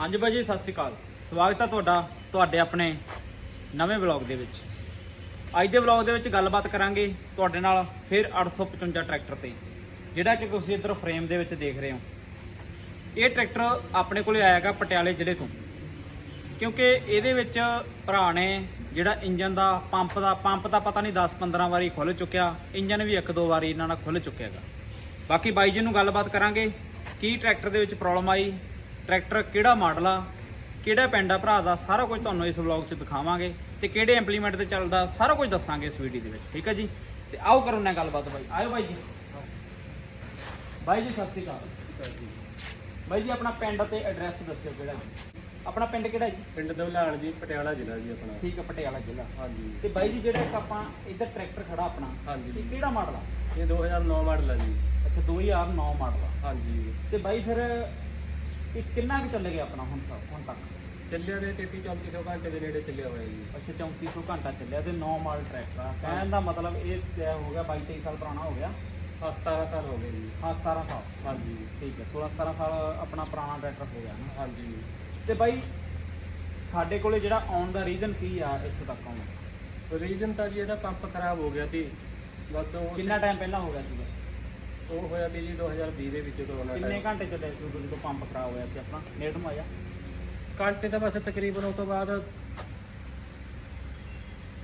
ਹਾਂਜੀ ਬਾਈ ਜੀ ਸਤਿ ਸ਼੍ਰੀ ਅਕਾਲ। ਸਵਾਗਤ ਹੈ ਤੁਹਾਡਾ, ਤੁਹਾਡੇ ਆਪਣੇ ਨਵੇਂ ਵਲੌਗ ਦੇ ਵਿੱਚ। ਅੱਜ ਦੇ ਵਲੌਗ ਦੇ ਵਿੱਚ ਗੱਲਬਾਤ ਕਰਾਂਗੇ ਤੁਹਾਡੇ ਨਾਲ ਫਿਰ 855 ਟਰੈਕਟਰ ਤੇ, ਜਿਹੜਾ ਕਿ ਤੁਸੀਂ ਇੱਧਰ ਫਰੇਮ ਦੇ ਵਿੱਚ ਦੇਖ ਰਹੇ ਹੋ। ਇਹ ਟਰੈਕਟਰ ਆਪਣੇ ਕੋਲੇ ਆਇਆਗਾ ਪਟਿਆਲੇ ਜ਼ਿਲ੍ਹੇ ਤੋਂ, ਕਿਉਂਕਿ ਇਹਦੇ ਵਿੱਚ ਭਰਾ ਨੇ ਜਿਹੜਾ ਇੰਜਨ ਦਾ ਪੰਪ ਦਾ ਪੰਪ ਦਾ ਪਤਾ ਨਹੀਂ 10-15 ਵਾਰੀ ਖੁੱਲ ਚੁੱਕਿਆ, ਇੰਜਨ ਵੀ ਇੱਕ ਦੋ ਵਾਰੀ ਇਹਨਾਂ ਨਾਲ ਖੁੱਲ ਚੁੱਕਿਆਗਾ ਬਾਕੀ ਬਾਈ ਜੀ ਨੂੰ ਗੱਲਬਾਤ ਕਰਾਂਗੇ, ਕੀ ਟਰੈਕਟਰ ਦੇ ਵਿੱਚ ਪ੍ਰੋਬਲਮ ਆਈ ਟਰੈਕਟਰ ਕਿਹੜਾ ਮਾਡਲ ਆ ਕਿਹੜਾ ਪਿੰਡ ਆ ਭਰਾ ਦਾ ਸਾਰਾ ਕੁਝ ਤੁਹਾਨੂੰ ਇਸ ਵਲੌਗ 'ਚ ਦਿਖਾਵਾਂਗੇ ਤੇ ਕਿਹੜੇ ਇੰਪਲੀਮੈਂਟ ਤੇ ਚੱਲਦਾ ਸਾਰਾ ਕੁਝ ਦੱਸਾਂਗੇ ਇਸ ਵੀਡੀਓ ਦੇ ਵਿੱਚ ਠੀਕ ਹੈ ਜੀ? ਤੇ ਆਓ ਕਰੋ ਨਾ ਗੱਲਬਾਤ ਬਾਈ। ਆਇਓ ਬਾਈ ਜੀ। ਬਾਈ ਜੀ ਸਤਿ ਸ਼੍ਰੀ ਅਕਾਲ। ਬਾਈ ਜੀ ਆਪਣਾ ਪਿੰਡ ਤੇ ਐਡਰੈਸ ਦੱਸਿਓ ਕਿਹੜਾ ਜੀ? ਆਪਣਾ ਪਿੰਡ ਕਿਹੜਾ ਜੀ? ਪਿੰਡ ਦਵਲਾਣ ਜੀ ਪਟਿਆਲਾ ਜ਼ਿਲ੍ਹਾ ਜੀ ਆਪਣਾ। ਠੀਕ ਹੈ ਪਟਿਆਲਾ ਜ਼ਿਲ੍ਹਾ। ਹਾਂਜੀ। ਤੇ ਬਾਈ ਜੀ ਜਿਹੜਾ ਇੱਕ ਆਪਾਂ ਇੱਧਰ ਟਰੈਕਟਰ ਖੜਾ ਆਪਣਾ ਹਾਂਜੀ। ਇਹ ਕਿਹੜਾ ਮਾਡਲ ਆ? ਇਹ 2009 ਮਾਡਲ ਆ ਜੀ। ਅੱਛਾ 2009 ਮਾਡਲ ਆ। ਹਾਂਜੀ। ਤੇ ਬਾਈ ਫਿਰ ਇਹ ਕਿੰਨਾ ਕੁ ਚੱਲ ਗਿਆ ਆਪਣਾ ਹੁਣ ਤੱਕ ਹੁਣ ਤੱਕ? ਚੱਲਿਆ ਦੇ 33 3400 ਘੰਟੇ ਦੇ ਨੇੜੇ ਚੱਲਿਆ ਹੋਇਆ ਜੀ। ਅੱਛਾ 3400 ਘੰਟਾ ਚੱਲਿਆ ਤੇ 9 ਮਾਡਲ ਟਰੈਕਟਰ ਆ ਕਹਿਣ ਦਾ ਮਤਲਬ ਇਹ ਤੈਅ ਹੋ ਗਿਆ 22 23 ਸਾਲ ਪੁਰਾਣਾ ਹੋ ਗਿਆ? ਹਾਂ 17 ਸਾਲ ਹੋ ਗਏ ਜੀ। ਹਾਂ 17 ਸਾਲ। ਹਾਂਜੀ। ਠੀਕ ਹੈ 16 17 ਸਾਲ ਆਪਣਾ ਪੁਰਾਣਾ ਟਰੈਕਟਰ ਹੋ ਗਿਆ ਨਾ। ਹਾਂਜੀ। ਤੇ ਬਾਈ ਸਾਡੇ ਕੋਲੇ ਜਿਹੜਾ ਆਉਣ ਦਾ ਰੀਜ਼ਨ ਕੀ ਆ ਇੱਥੇ ਤੱਕ ਆਉਣ ਦਾ? ਰੀਜਨ ਤਾਂ ਜੀ ਇਹਦਾ ਪੰਪ ਖਰਾਬ ਹੋ ਗਿਆ ਸੀ। ਬਸ ਉਹ ਕਿੰਨਾ ਟਾਈਮ ਪਹਿਲਾਂ ਹੋ ਗਿਆ ਸੀਗਾ ਉਹ ਹੋਇਆ ਸੀ ਜੀ 2020 ਦੇ ਵਿੱਚ ਕਰੋਨਾ ਕਿੰਨੇ ਟਾਈਮ ਘੰਟੇ ਚੱਲਿਆ ਸੀ ਉਦੋਂ ਜਦੋਂ ਪੰਪ ਖਰਾਬ ਹੋਇਆ ਸੀ ਆਪਣਾ? ਨੇੜ ਨੂੰ ਆਇਆ? ਘੰਟੇ ਤਾਂ ਬਸ ਤਕਰੀਬਨ ਉਸ ਤੋਂ ਬਾਅਦ ਜੀ,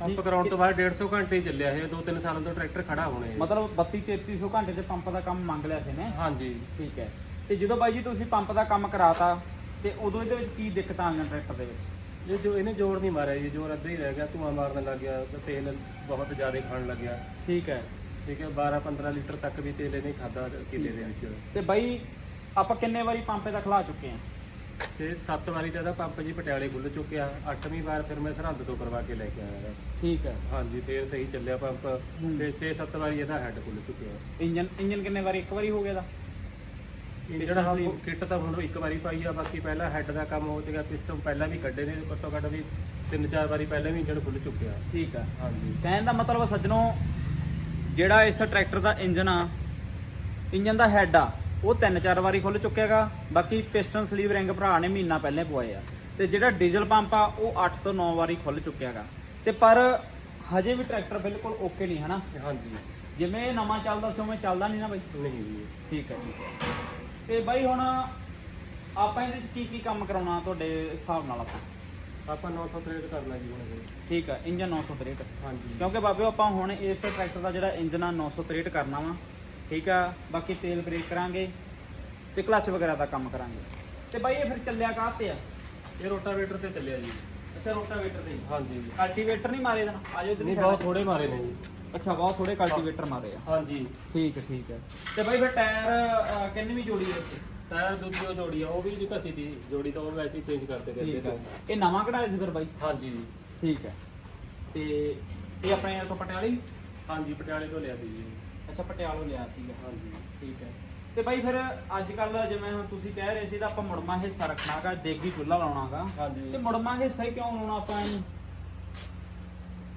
ਪੰਪ ਕਰਾਉਣ ਤੋਂ ਬਾਅਦ 150 ਘੰਟੇ ਹੀ ਚੱਲਿਆ ਇਹ 2-3 ਸਾਲਾਂ ਤੋਂ ਟਰੈਕਟਰ ਖੜਾ ਹੋਣੇ ਆ। ਮਤਲਬ 32 3300 ਘੰਟੇ ਤੇ ਪੰਪ ਦਾ ਕੰਮ ਮੰਗ ਲਿਆ ਸੀ ਨੇ? ਹਾਂਜੀ। ਠੀਕ ਹੈ। ਤੇ ਜਦੋਂ ਬਾਈ ਜੀ ਤੁਸੀਂ ਪੰਪ ਦਾ ਕੰਮ ਕਰਾਤਾ ਤੇ ਉਦੋਂ ਇਹਦੇ ਵਿੱਚ ਕੀ ਦਿੱਕਤਾਂ ਆਈਆਂ ਟਰੈਕਟਰ ਦੇ ਵਿੱਚ? ਇਹ ਜੋ ਇਹਨੇ ਜ਼ੋਰ ਨਹੀਂ ਮਾਰਿਆ ਜੀ ਜ਼ੋਰ ਅੱਧਾ ਹੀ ਰਹਿ ਗਿਆ ਧੂਆਂ ਮਾਰਨ ਲੱਗ ਗਿਆ ਤੇ ਤੇਲ ਬਹੁਤ ਜ਼ਿਆਦਾ ਖਾਣ ਲੱਗਿਆ। ਠੀਕ ਹੈ। ਠੀਕ ਹੈ 12-15 ਲੀਟਰ ਤੱਕ ਵੀ ਤੇਲ ਇਹਨੇ ਖਾਦਾ ਕਿੱਲੇ ਦੇ ਵਿੱਚ ਤੇ ਬਾਈ ਆਪਾਂ ਕਿੰਨੇ ਵਾਰੀ ਪੰਪੇ ਦਾ ਖਲਾ ਚੁੱਕੇ ਆ ਤੇ 7 ਵਾਰੀ ਤਾਂ ਇਹਦਾ ਪੰਪ ਜੀ ਪਟਿਆਲੇ ਖੁੱਲ ਚੁੱਕਿਆ 8ਵੀਂ ਵਾਰ ਫਿਰ ਮੈਂ ਸਰਹੰਦ ਤੋਂ ਕਰਵਾ ਕੇ ਲੈ ਕੇ ਆਇਆ। ਠੀਕ ਹੈ। ਹਾਂਜੀ ਫੇਰ ਸਹੀ ਚੱਲਿਆ ਪੰਪ। ਹੂੰ। ਤੇ 6-7 ਵਾਰੀ ਇਹਦਾ ਹੈੱਡ ਖੁੱਲ ਚੁੱਕਿਆ। ਇੰਜਨ ਇੰਜਨ ਕਿੰਨੇ ਵਾਰੀ? ਇੱਕ ਵਾਰੀ ਹੋ ਗਿਆ ਦਾ ਇੰਜਣ ਹਾਂ ਕਿੱਟ ਤਾਂ ਹੁਣ ਇੱਕ ਵਾਰੀ ਪਾਈ ਆ ਬਾਕੀ ਪਹਿਲਾਂ ਹੈੱਡ ਦਾ ਕੰਮ ਹੋ ਚੁੱਕਿਆ ਪਿਸਟਨ ਪਹਿਲਾਂ ਵੀ ਕੱਢੇ ਨੇ ਘੱਟੋ ਘੱਟ ਵੀ ਤਿੰਨ ਚਾਰ ਵਾਰੀ ਪਹਿਲਾਂ ਵੀ ਇੰਜਣ ਖੁੱਲ ਚੁੱਕਿਆ। ਠੀਕ ਹੈ ਹਾਂਜੀ। ਕਹਿਣ ਦਾ ਮਤਲਬ ਸੱਜਣੋ ਜਿਹੜਾ ਇਸ ਟਰੈਕਟਰ ਦਾ ਇੰਜਨ ਆ ਇੰਜਨ ਦਾ ਹੈੱਡ ਆ ਉਹ ਤਿੰਨ ਚਾਰ ਵਾਰੀ ਖੁੱਲ ਚੁੱਕਿਆਗਾ। ਬਾਕੀ ਪਿਸਟਨ ਸਲੀਵ ਰਿੰਗ ਭਰਾ ਨੇ ਮਹੀਨਾ ਪਹਿਲੇ ਪਵਾਏ ਆ। ਤੇ ਜਿਹੜਾ ਡੀਜ਼ਲ ਪੰਪ ਆ ਉਹ 8 ਤੋਂ 9 ਵਾਰੀ ਖੁੱਲ ਚੁੱਕਿਆਗਾ। ਤੇ ਪਰ ਹਜੇ ਵੀ ਟਰੈਕਟਰ ਬਿਲਕੁਲ ਓਕੇ ਨਹੀਂ ਹਨਾ? ਹਾਂਜੀ। ਜਿਵੇਂ ਇਹ ਨਵਾਂ ਚੱਲਦਾ ਸੀ ਉਵੇਂ ਚੱਲਦਾ ਨਹੀਂ ਨਾ ਬਾਈ? ਨਹੀਂ ਜੀ। ਠੀਕ ਹੈ ਠੀਕ ਹੈ। ਤੇ ਬਾਈ ਹੁਣ ਆਪਾਂ ਇਹਦੇ ਚ ਕੀ ਕੀ ਕੰਮ ਕਰਾਉਣਾ ਤੁਹਾਡੇ ਹਿਸਾਬ ਨਾਲ ਆਪਾਂ? ਆਪਾਂ 963 ਕਰਨਾ ਜੀ ਹੁਣ ਇਹ। ਠੀਕ ਹੈ ਇੰਜਨ 963 ਹਾਂਜੀ। ਕਿਉਂਕਿ ਬਾਬਿਓ ਆਪਾਂ ਹੁਣ ਇਸ ਟਰੈਕਟਰ ਦਾ ਜਿਹੜਾ ਇੰਜਨ ਆ 963 ਕਰਨਾ ਵਾ। ਠੀਕ ਆ ਬਾਕੀ ਤੇਲ ਬ੍ਰੇਕ ਕਰਾਂਗੇ ਤੇ ਕਲੱਚ ਵਗੈਰਾ ਦਾ ਕੰਮ ਕਰਾਂਗੇ। ਤੇ ਬਾਈ ਇਹ ਫਿਰ ਚੱਲਿਆ ਕਾਹ ਤੇ ਆ? ਇਹ ਰੋਟਾਵੇਟਰ ਤੇ ਚੱਲਿਆ ਜੀ। ਅੱਛਾ ਰੋਟਾਵੇਟਰ ਤੇ। ਹਾਂਜੀ। ਕਲਟੀਵੇਟਰ ਨਹੀਂ ਮਾਰੇ ਦੇਣਾ? ਆਜੋ ਨਹੀਂ ਬਹੁਤ ਥੋੜੇ ਮਾਰੇ ਨੇ ਜੀ। ਅੱਛਾ ਬਹੁਤ ਥੋੜੇ ਕਲਟੀਵੇਟਰ ਮਾਰੇ ਆ। ਹਾਂਜੀ। ਠੀਕ ਹੈ ਠੀਕ ਹੈ ਤੇ ਬਾਈ ਫਿਰ ਟਾਇਰ ਕਿੰਨੀ ਵੀ ਜੋੜੀ ਹੈ ਇੱਥੇ? ਟਾਇਰ ਦੂਜੀ ਉਹ ਜੋੜੀ ਆ ਉਹ ਵੀ ਜੀ ਘਸੀ ਦੀ ਜੋੜੀ ਤਾਂ ਉਹ ਵੈਸੇ ਹੀ ਚੇਂਜ ਕਰਦੇ ਠੀਕ ਕਰਦੇ ਇਹ ਨਵਾਂ ਕਢਾਇਆ ਸੀ ਫਿਰ ਬਾਈ? ਹਾਂਜੀ ਠੀਕ ਹੈ। ਤੇ ਇਹ ਆਪਣੇ ਤੋਂ ਪਟਿਆਲੇ? ਹਾਂਜੀ ਪਟਿਆਲੇ ਤੋਂ ਲਿਆ ਸੀ ਜੀ। ਅੱਛਾ ਪਟਿਆਲੋਂ ਲਿਆ ਸੀਗਾ ਹਾਂਜੀ। ਠੀਕ ਹੈ। ਤੇ ਬਾਈ ਫਿਰ ਅੱਜ ਕੱਲ ਜਿਵੇਂ ਹੁਣ ਤੁਸੀਂ ਕਹਿ ਰਹੇ ਸੀ ਤਾਂ ਆਪਾਂ ਮੁੜਮਾ ਹਿੱਸਾ ਰੱਖਣਾਗਾ ਦੇਗੀ ਚੁੱਲ੍ਹਾ ਲਾਉਣਾਗਾ। ਹਾਂਜੀ। ਤੇ ਮੁੜਮਾ ਹਿੱਸਾ ਹੀ ਕਿਉਂ ਲਾਉਣਾ ਆਪਾਂ ਇਹਨੂੰ?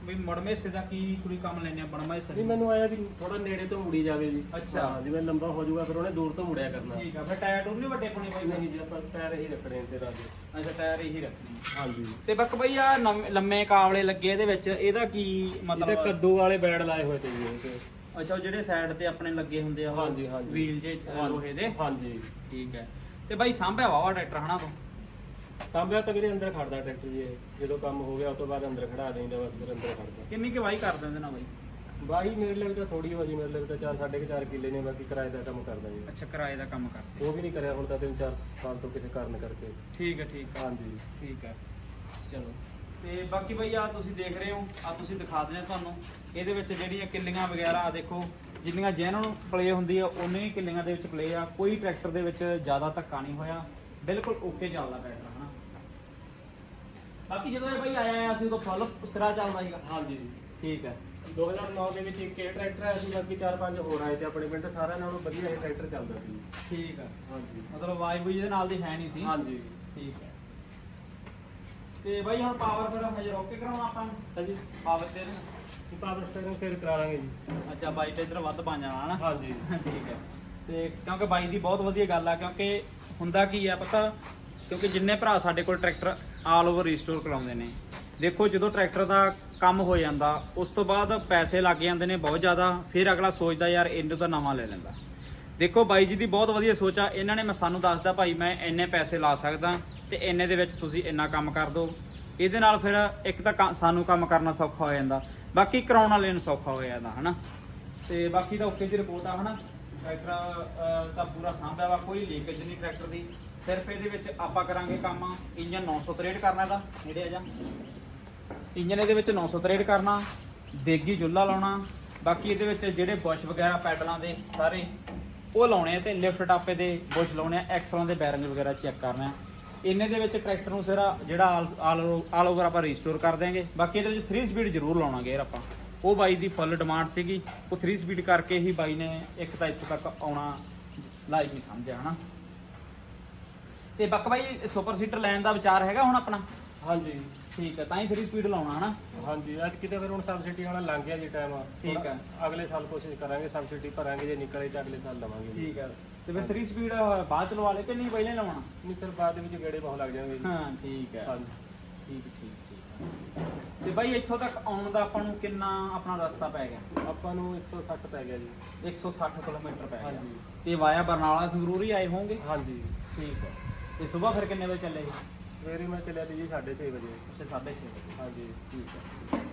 ਵੀ ਮੁੜਮੇ ਹਿੱਸੇ ਦਾ ਕੀ ਕੋਈ ਕੰਮ ਲੈਣੇ ਆ ਮੁੜਮਾ ਹਿੱਸਾ ਨਹੀਂ ਮੈਨੂੰ ਆਇਆ ਵੀ ਥੋੜਾ ਨੇੜੇ ਤੋਂ ਮੁੜੀ ਜਾਵੇ ਜੀ। ਅੱਛਾ। ਹਾਂ, ਜਿਵੇਂ ਲੰਬਾ ਹੋ ਜਾਊਗਾ ਫਿਰ ਉਹਨੇ ਦੂਰ ਤੋਂ ਮੁੜਿਆ ਕਰਨਾ। ਠੀਕ ਆ ਫਿਰ ਟਾਇਰ ਟੂਰ ਨਹੀਂ ਵੱਡੇ ਪਾਉਣੇ ਬਾਈ? ਨਹੀਂ ਜੀ ਆਪਾਂ ਪੈਰ ਹੀ ਰੱਖਣੇ ਨੇ ਤੇਰਾ ਜੀ ਅੱਛਾ ਟਾਇਰ ਇਹੀ ਰੱਖਣੇ ਹਾਂਜੀ। ਤੇ ਬੱਕ ਬਈ ਆ ਲੰਮੇ ਕਾਵਲੇ ਲੱਗੇ ਇਹਦੇ ਵਿੱਚ ਇਹਦਾ ਕੀ ਇਹਦੇ ਮਤਲਬ ਕੱਦੂ ਵਾਲੇ ਬੈਡ ਲਾਏ ਹੋਏ ਤੇ ਜੀ ਤੇ। ਅੱਛਾ ਉਹ ਜਿਹੜੇ ਸਾਈਡ ਤੇ ਆਪਣੇ ਲੱਗੇ ਹੁੰਦੇ ਆ ਉਹ ਹਾਂਜੀ, ਹਾਂਜੀ। ਵੀਲ ਜੇ ਅ, ਲੋਹੇ ਦੇ? ਹਾਂਜੀ। ਠੀਕ ਹੈ। ਤੇ ਬਾਈ ਸਾਂਭਿਆ ਵਾ ਟਰੈਕਟਰ ਹਨਾ ਤੋਂ? ਸਾਂਭਿਆ ਤਾਂ ਵੀਰੇ ਅੰਦਰ ਖੜਦਾ ਟਰੈਕਟਰ ਜੀ ਇਹ। ਜਦੋਂ ਕੰਮ ਹੋ ਗਿਆ ਉਸ ਤੋਂ ਬਾਅਦ ਅੰਦਰ ਖੜਾ ਦੇਈਦਾ ਬਸ ਫਿਰ ਅੰਦਰ ਖੜਦਾ। ਕਿੰਨੀ ਕੁ ਵਾਈ ਕਰ ਦਿੰਦੇ ਨਾ ਬਾਈ? ਬਾਈ ਮੇਰੇ ਲਈ ਤਾਂ ਥੋੜੀ ਹੋ ਜੀ ਮੇਰੇ ਲਈ ਤਾਂ 4 ਸਾਢੇ 4 ਕਿੱਲੇ ਨੇ ਬਾਕੀ ਕਿਰਾਏ ਦਾ ਕੰਮ ਕਰਦਾ ਜੀ। ਅੱਛਾ ਕਿਰਾਏ ਦਾ ਕੰਮ ਕਰਦੇ। ਉਹ ਵੀ ਨਹੀਂ ਕਰਿਆ ਹੁਣ ਤਾਂ 3-4 ਸਾਲ ਤੋਂ ਕਿਸੇ ਕਾਰਨ ਕਰਕੇ। ਠੀਕ ਹੈ ਠੀਕ ਹੈ। ਹਾਂਜੀ। ਠੀਕ ਹੈ। ਚਲੋ। ਤੇ ਬਾਕੀ ਬਈ ਆ ਤੁਸੀਂ ਦੇਖ ਰਹੇ ਹੋ ਆ ਤੁਸੀਂ ਦਿਖਾ ਦਿੰਦੇ ਹਾਂ ਤੁਹਾਨੂੰ। ਇਹਦੇ ਵਿੱਚ ਜਿਹੜੀਆਂ ਕਿੱਲੀਆਂ ਵਗੈਰਾ ਆ ਦੇਖੋ ਜਿੰਨੀਆਂ ਜਿਹਨਾਂ ਨੂੰ ਪਲੇ ਹੁੰਦੀ ਆ ਉਨੇ ਹੀ ਕਿੱਲੀਆਂ ਦੇ ਵਿੱਚ ਪਲੇ ਆ। ਕੋਈ ਟਰੈਕਟਰ ਦੇ ਵਿੱਚ ਜ਼ਿਆਦਾ ਧੱਕਾ ਨਹੀਂ ਹੋਇਆ। ਬਿਲਕੁਲ ਓਕੇ ਚੱਲਦਾ ਟਰੈਕਟਰ। ਹਨਾ ਬਾਕੀ ਜਦੋਂ ਇਹ ਬਈ ਆਇਆ ਆ ਸੀ ਉਦੋਂ ਫੁੱਲ ਸਿਰਾ ਚੱਲਦਾ ਸੀਗਾ। ਹਾਂਜੀ। ਠੀਕ ਹੈ। 2009 ਦੇ ਵਿੱਚ ਇੱਕ ਇਹ ਟਰੈਕਟਰ ਆਇਆ ਸੀ ਬਾਕੀ 4-5 ਹੋਰ ਆਏ ਤੇ ਆਪਣੇ ਪਿੰਡ ਸਾਰਿਆਂ ਨਾਲੋਂ ਵਧੀਆ ਇਹ ਟਰੈਕਟਰ ਚੱਲਦਾ ਸੀ। ਠੀਕ ਹੈ। ਹਾਂਜੀ। ਮਤਲਬ ਆਵਾਜ਼ ਬੁਈ ਇਹਦੇ ਨਾਲ ਦੀ ਹੈ ਨਹੀਂ ਸੀ। ਹਾਂਜੀ। ਠੀਕ ਹੈ। ਤੇ ਬਾਈ ਹੁਣ ਪਾਵਰ ਫਿਰ ਹਜੇ ਰੋਕ ਕੇ ਕਰਾਉਣਾ ਆਪਾਂ ਹਾਂਜੀ। ਪਾਵਰ ਸਟੀਅਰਿੰਗ ਪਾਵਰ ਸਟੀਅਰਿੰਗ ਫਿਰ ਕਰਾ ਲਾਂਗੇ ਜੀ। ਅੱਛਾ ਬਾਈ ਤੇ ਇਧਰ ਵੱਧ ਪਾ ਜਾਣਾ ਹਨਾ? ਹਾਂਜੀ। ਠੀਕ ਹੈ। ਤੇ ਕਿਉਂਕਿ ਬਾਈ ਦੀ ਬਹੁਤ ਵਧੀਆ ਗੱਲ ਆ ਕਿਉਂਕਿ ਹੁੰਦਾ ਕੀ ਆ ਪਤਾ ਕਿਉਂਕਿ ਜਿੰਨੇ ਭਰਾ ਸਾਡੇ ਕੋਲ ਟਰੈਕਟਰ ਆਲ ਓਵਰ ਰੀਸਟੋਰ ਕਰਾਉਂਦੇ ਨੇ। ਦੇਖੋ, ਜਦੋਂ ਟਰੈਕਟਰ ਦਾ ਕੰਮ ਹੋ ਜਾਂਦਾ, ਉਸ ਤੋਂ ਬਾਅਦ ਪੈਸੇ ਲੱਗ ਜਾਂਦੇ ਨੇ ਬਹੁਤ ਜ਼ਿਆਦਾ, ਫਿਰ ਅਗਲਾ ਸੋਚਦਾ, ਯਾਰ, ਇਹਨੂੰ ਤਾਂ ਨਵਾਂ ਲੈ ਲੈਂਦਾ। ਦੇਖੋ, ਬਾਈ ਜੀ ਦੀ ਬਹੁਤ ਵਧੀਆ ਸੋਚ ਆ। ਇਹਨਾਂ ਨੇ ਮੈਂ ਸਾਨੂੰ ਦੱਸਦਾ, ਭਾਈ, ਮੈਂ ਇੰਨੇ ਪੈਸੇ ਲਾ ਸਕਦਾ ਤੇ ਇੰਨੇ ਦੇ ਵਿੱਚ ਤੁਸੀਂ ਇੰਨਾ ਕੰਮ ਕਰ ਦਿਓ। ਇਹਦੇ ਨਾਲ ਫਿਰ ਇੱਕ ਤਾਂ ਕ- ਸਾਨੂੰ ਕੰਮ ਕਰਨਾ ਸੌਖਾ ਹੋ ਜਾਂਦਾ। ਬਾਕੀ ਕਰਾਉਣ ਵਾਲੇ ਨੂੰ ਸੌਖਾ ਹੋ ਜਾਂਦਾ, ਹਨਾ? ਤੇ ਬਾਕੀ ਤਾਂ ਓਕੇ ਦੀ ਰਿਪੋਰਟ ਆ, ਹਨਾ? ਟਰੈਕਟਰ ਅਹ, ਤਾਂ ਪੂਰਾ ਸਾਂਭਿਆ ਵਾ ਕੋਈ ਲੀਕੇਜ ਨਹੀਂ ਟਰੈਕਟਰ ਦੀ। ਸਿਰਫ ਇਹਦੇ ਵਿੱਚ ਆਪਾਂ ਕਰਾਂਗੇ ਕੰਮ ਇੰਜਨ 963 ਕਰਨਾ ਇਹਦਾ ਨੇੜੇ ਆ ਜਾ। ਇੰਜਨ ਇਹਦੇ ਵਿੱਚ 963 ਕਰਨਾ ਦੇਗੀ ਜੁੱਲਾ ਲਾਉਣਾ ਬਾਕੀ ਇਹਦੇ ਵਿੱਚ ਜਿਹੜੇ ਬੁਸ਼ ਵਗੈਰਾ ਪੈਡਲਾਂ ਦੇ ਸਾਰੇ ਉਹ ਲਾਉਣੇ ਆ ਤੇ ਲਿਫਟ ਟਾਪੇ ਦੇ ਬੁਸ਼ ਲਾਉਣੇ ਆ ਐਕਸਲਾਂ ਦੇ ਬੈਰਿੰਗ ਵਗੈਰਾ ਚੈੱਕ ਕਰਨਾ ਇੰਨੇ ਦੇ ਵਿੱਚ ਟਰੈਕਟਰ ਨੂੰ ਸਿਰਾ ਜਿਹੜਾ ਆਲ ਆਲ ਓਵਰ ਆਪਾਂ ਰੀਸਟੋਰ ਕਰ ਦਿਆਂਗੇ। ਬਾਕੀ ਇਹਦੇ ਵਿੱਚ 3 ਸਪੀਡ ਜ਼ਰੂਰ ਲਾਉਣਾ ਗੇਅਰ ਆਪਾਂ। ਉਹ ਬਾਈ ਦੀ ਫੁੱਲ ਡਿਮਾਂਡ ਸੀਗੀ। ਉਹ 3 ਸਪੀਡ ਕਰਕੇ ਹੀ ਬਾਈ ਨੇ ਇੱਕ ਤਾਂ ਇੱਥੇ ਤੱਕ ਆਉਣਾ ਨਹੀਂ ਸਮਝਿਆ ਹਨਾ? ਤੇ ਬੱਕ ਬਾਈ ਸੁਪਰ ਸੀਟਰ ਲੈਣ ਦਾ ਵਿਚਾਰ ਹੈਗਾ ਹੁਣ ਆਪਣਾ? ਹਾਂਜੀ। ਠੀਕ ਹੈ ਤਾਂ ਹੀ 3 ਸਪੀਡ ਲਾਉਣਾ ਹਨਾ? ਹਾਂਜੀ ਅੱਜ ਕਿਤੇ ਫਿਰ ਹੁਣ ਸਬਸਿਡੀ ਵਾਲਾ ਲੰਘ ਗਿਆ ਜੀ ਟਾਈਮ ਠੀਕ ਹੈ। ਅਗਲੇ ਸਾਲ ਕੋਸ਼ਿਸ਼ ਕਰਾਂਗੇ ਸਬਸਿਡੀ ਭਰਾਂਗੇ ਜੇ ਨਿਕਲੇ ਤਾਂ ਅਗਲੇ ਸਾਲ ਲਵਾਂਗੇ ਠੀਕ ਹੈ। ਤੇ ਫਿਰ 3 ਸਪੀਡ ਬਾਅਦ ਚ ਲਵਾ ਲੈ ਕਿ ਨਹੀਂ ਪਹਿਲਾਂ ਲਵਾਉਣਾ ਨਹੀਂ ਫਿਰ ਬਾਅਦ ਵਿੱਚ ਗੇੜੇ ਬਹੁਤ ਲੱਗ ਜਾਣਗੇ ਹਾਂ ਠੀਕ ਹੈ। ਹਾਂਜੀ। ਠੀਕ ਠੀਕ। ਤੇ ਬਾਈ ਇੱਥੋਂ ਤੱਕ ਆਉਣ ਦਾ ਆਪਾਂ ਨੂੰ ਕਿੰਨਾ ਆਪਣਾ ਰਸਤਾ ਪੈ ਗਿਆ? ਆਪਾਂ ਨੂੰ 160 ਪੈ ਗਿਆ ਜੀ। 160 ਕਿਲੋਮੀਟਰ ਪੈ ਗਿਆ। ਹਾਂਜੀ। ਤੇ ਵਾਇਆ ਬਰਨਾਲਾ ਸੰਗਰੂਰ ਹੀ ਆਏ ਹੋਵੋਗੇ ਹਾਂਜੀ। ਠੀਕ ਹੈ। ਤੇ ਸਵੇਰ ਫਿਰ ਕਿੰਨੇ ਵਜੇ ਚੱਲੇ ਸਵੇਰੇ ਮੈਂ ਚੱਲਿਆ ਸੀ ਜੀ 6:30 ਵਜੇ। ਅੱਛਾ 6:30 ਵਜੇ। ਹਾਂਜੀ। ਠੀਕ ਹੈ।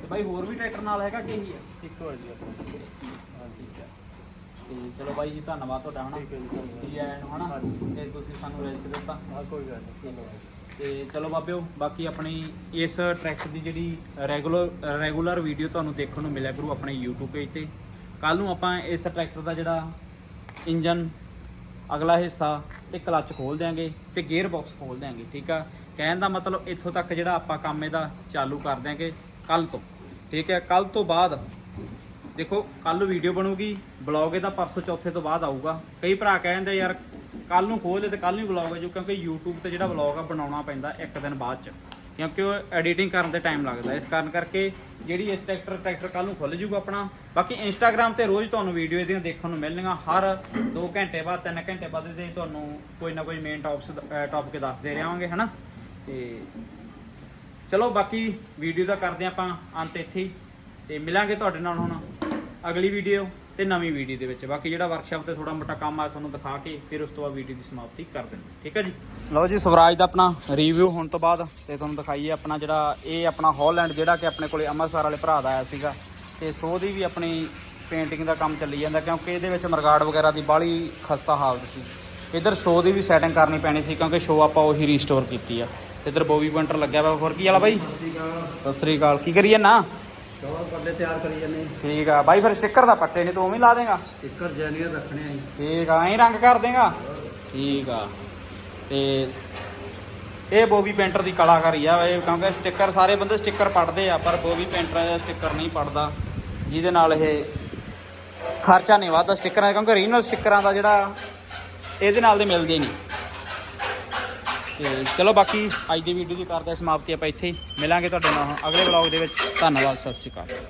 ਤੇ ਬਾਈ ਹੋਰ ਵੀ ਟਰੈਕਟਰ ਨਾਲ ਹੈਗਾ ਕਿ ਇਹੀ ਹੈ? ਇੱਕ ਵਜੇ ਆਪਾਂ ਹਾਂਜੀ। ਠੀਕ ਹੈ। ਤੇ ਚਲੋ ਬਾਈ ਜੀ ਧੰਨਵਾਦ ਤੁਹਾਡਾ ਹਨਾ? ਠੀਕ ਹੈ ਜੀ, ਧੰਨਵਾਦ। ਜੀ ਆਇਆਂ ਨੂੰ ਹਨਾ? ਹਾਂਜੀ। ਤੇ ਤੁਸੀਂ ਸਾਨੂੰ ਰਿਜ਼ਕ ਦਿੱਤਾ। ਹਾਂ ਕੋਈ ਗੱਲ ਨਹੀਂ ਧੰਨਵਾਦ ਤੇ ਚਲੋ ਬਾਬਿਓ, ਬਾਕੀ ਆਪਣੀ ਇਸ ਟਰੈਕਟਰ ਦੀ ਜਿਹੜੀ ਰੈਗੂਲਰ ਰੈਗੂਲਰ ਵੀਡੀਓ ਤੁਹਾਨੂੰ ਦੇਖਣ ਨੂੰ ਮਿਲਿਆ ਕਰੂ ਆਪਣੇ YouTube ਪੇਜ ਤੇ। ਕੱਲ ਨੂੰ ਆਪਾਂ ਇਸ ਟਰੈਕਟਰ ਦਾ ਜਿਹੜਾ ਇੰਜਨ ਅਗਲਾ ਹਿੱਸਾ ਤੇ ਕਲੱਚ ਖੋਲ ਦਿਆਂਗੇ ਤੇ ਗੇਅਰ ਬਾਕਸ ਖੋਲ ਦਿਆਂਗੇ, ਠੀਕ ਆ? ਕਹਿਣ ਦਾ ਮਤਲਬ ਇੱਥੋਂ ਤੱਕ ਜਿਹੜਾ ਆਪਾਂ ਕੰਮ ਇਹਦਾ ਚਾਲੂ ਕਰ ਦਿਆਂਗੇ ਕੱਲ ਤੋਂ, ਠੀਕ ਹੈ ਕੱਲ ਤੋਂ ਬਾਅਦ, ਦੇਖੋ ਕੱਲ ਵੀਡੀਓ ਬਣੂਗੀ ਬਲੌਗ ਇਹਦਾ ਪਰਸੋਂ ਚੌਥੇ ਤੋਂ ਬਾਅਦ ਆਊਗਾ। ਕਈ ਭਰਾ ਕਹਿੰਦੇ ਯਾਰ ਕੱਲ ਨੂੰ ਖੋਲ ਦੇ ਤੇ ਕੱਲ ਨੂੰ ਬਲੌਗ ਹੈ ਜੋ, ਕਿਉਂਕਿ YouTube ਤੇ ਜਿਹੜਾ ਬਲੌਗ ਆ ਬਣਾਉਣਾ ਪੈਂਦਾ ਇੱਕ ਦਿਨ ਬਾਅਦ ਚ, ਕਿਉਂਕਿ ਉਹ ਐਡੀਟਿੰਗ ਕਰਨ ਤੇ ਟਾਈਮ ਲੱਗਦਾ। ਇਸ ਕਾਰਨ ਕਰਕੇ ਜਿਹੜੀ ਇਸ ਟਰੈਕਟਰ ਟਰੈਕਟਰ ਕੱਲ ਨੂੰ ਖੁੱਲ ਜੂਗਾ ਆਪਣਾ। ਬਾਕੀ Instagram ਤੇ ਰੋਜ਼ ਤੁਹਾਨੂੰ ਵੀਡੀਓ ਇਹਦੀਆਂ ਦੇਖਣ ਨੂੰ ਮਿਲਣਗੀਆਂ। ਹਰ 2 ਘੰਟੇ ਬਾਅਦ 3 ਘੰਟੇ ਬਾਅਦ ਇਹਦੇ ਤੁਹਾਨੂੰ ਕੋਈ ਨਾ ਕੋਈ ਮੇਨ ਟੌਪਸ ਟੌਪਿਕ ਦੱਸਦੇ ਰਹਾਂਗੇ, ਹਨਾ? ਤੇ ਚਲੋ, ਬਾਕੀ ਵੀਡੀਓ ਦਾ ਕਰਦੇ ਆਪਾਂ ਅੰਤ ਇੱਥੇ ਹੀ। ਤੇ ਮਿਲਾਂਗੇ ਤੁਹਾਡੇ ਨਾਲ ਹੁਣ ਅਗਲੀ ਵੀਡੀਓ ਤੇ ਨਵੀਂ ਵੀਡੀਓ ਦੇ ਵਿੱਚ। ਬਾਕੀ ਜਿਹੜਾ ਵਰਕਸ਼ਾਪ ਤੇ ਥੋੜਾ ਮੋਟਾ ਕੰਮ ਆ ਤੁਹਾਨੂੰ ਦਿਖਾ ਕੇ ਫਿਰ ਉਸ ਤੋਂ ਬਾਅਦ ਵੀਡੀਓ ਦੀ ਸਮਾਪਤੀ ਕਰ ਦਿੰਦੇ ਠੀਕ ਹੈ ਜੀ? ਲਓ ਜੀ ਸਵਰਾਜ ਦਾ ਆਪਣਾ ਰਿਵਿਊ ਹੋਣ ਤੋਂ ਬਾਅਦ ਤੇ ਤੁਹਾਨੂੰ ਦਿਖਾਈਏ ਆਪਣਾ ਜਿਹੜਾ ਇਹ ਆਪਣਾ ਹਾਲੈਂਡ ਜਿਹੜਾ ਕਿ ਆਪਣੇ ਕੋਲੇ ਅੰਮ੍ਰਿਤਸਰ ਵਾਲੇ ਭਰਾ ਦਾ ਆਇਆ ਸੀਗਾ। ਤੇ ਸੋ ਦੀ ਵੀ ਆਪਣੀ ਪੇਂਟਿੰਗ ਦਾ ਕੰਮ ਚੱਲੀ ਜਾਂਦਾ ਕਿਉਂਕਿ ਇਹਦੇ ਵਿੱਚ ਮਰਗਾੜ ਵਗੈਰਾ ਦੀ ਬਾਹਲੀ ਖਸਤਾ ਹਾਲਤ ਸੀ। ਇਧਰ ਸ਼ੋ ਦੀ ਵੀ ਸੈਟਿੰਗ ਕਰਨੀ ਪੈਣੀ ਸੀ ਕਿਉਂਕਿ ਸ਼ੋ ਆਪਾਂ ਉਹੀ ਰੀਸਟੋਰ ਕੀਤੀ ਆ। ਇਧਰ ਬੋਬੀ ਬੰਟਰ ਲੱਗਿਆ ਵਾ ਹੋਰ ਕੀ ਵਾਲਾ ਬਾਈ? ਸਤਿ ਸ੍ਰੀ ਅਕਾਲ। ਕੀ ਕਰੀਏ ਨਾ? ਕਵਰ ਪੱਲੇ ਤਿਆਰ ਕਰੀ ਜਾਂਦੇ ਠੀਕ ਆ ਬਾਈ ਫਿਰ ਸਟicker ਦਾ ਪੱਟੇ ਨੇ ਤੂੰ ਉਵੇਂ ਲਾ ਦੇਗਾ? ਸਟicker ਜੈਨੀਅਰ ਰੱਖਣੇ ਆ ਜੀ। ਠੀਕ ਆ ਐਂ ਰੰਗ ਕਰ ਦੇਗਾ? ਠੀਕ ਆ। ਤੇ ਇਹ ਬੋਬੀ ਪੇਂਟਰ ਦੀ ਕਲਾਕਾਰੀ ਆ ਇਹ ਕਿਉਂਕਿ ਸਟicker ਸਾਰੇ ਬੰਦੇ ਸਟicker ਪੜਦੇ ਆ ਪਰ ਬੋਬੀ ਪੇਂਟਰ ਦਾ ਸਟicker ਨਹੀਂ ਪੜਦਾ ਜਿਹਦੇ ਨਾਲ ਇਹ ਖਰਚਾ ਨਹੀਂ ਵੱਧਦਾ ਸਟickਰਾਂ ਦਾ ਕਿਉਂਕਿ ਰੀਜਨਲ ਸਟickਰਾਂ ਦਾ ਜਿਹੜਾ ਇਹਦੇ ਨਾਲ ਦੇ ਮਿਲਦੇ ਨਹੀਂ। ਤੇ ਚਲੋ ਬਾਕੀ ਅੱਜ ਦੀ ਵੀਡੀਓ ਦੀ ਕਰਦੇ ਹਾਂ ਸਮਾਪਤੀ ਆਪਾਂ ਇੱਥੇ ਹੀ। ਮਿਲਾਂਗੇ ਤੁਹਾਡੇ ਨਾਲ ਹੁਣ ਅਗਲੇ ਵਲੌਗ ਦੇ ਵਿੱਚ। ਧੰਨਵਾਦ, ਸਤਿ ਸ਼੍ਰੀ ਅਕਾਲ।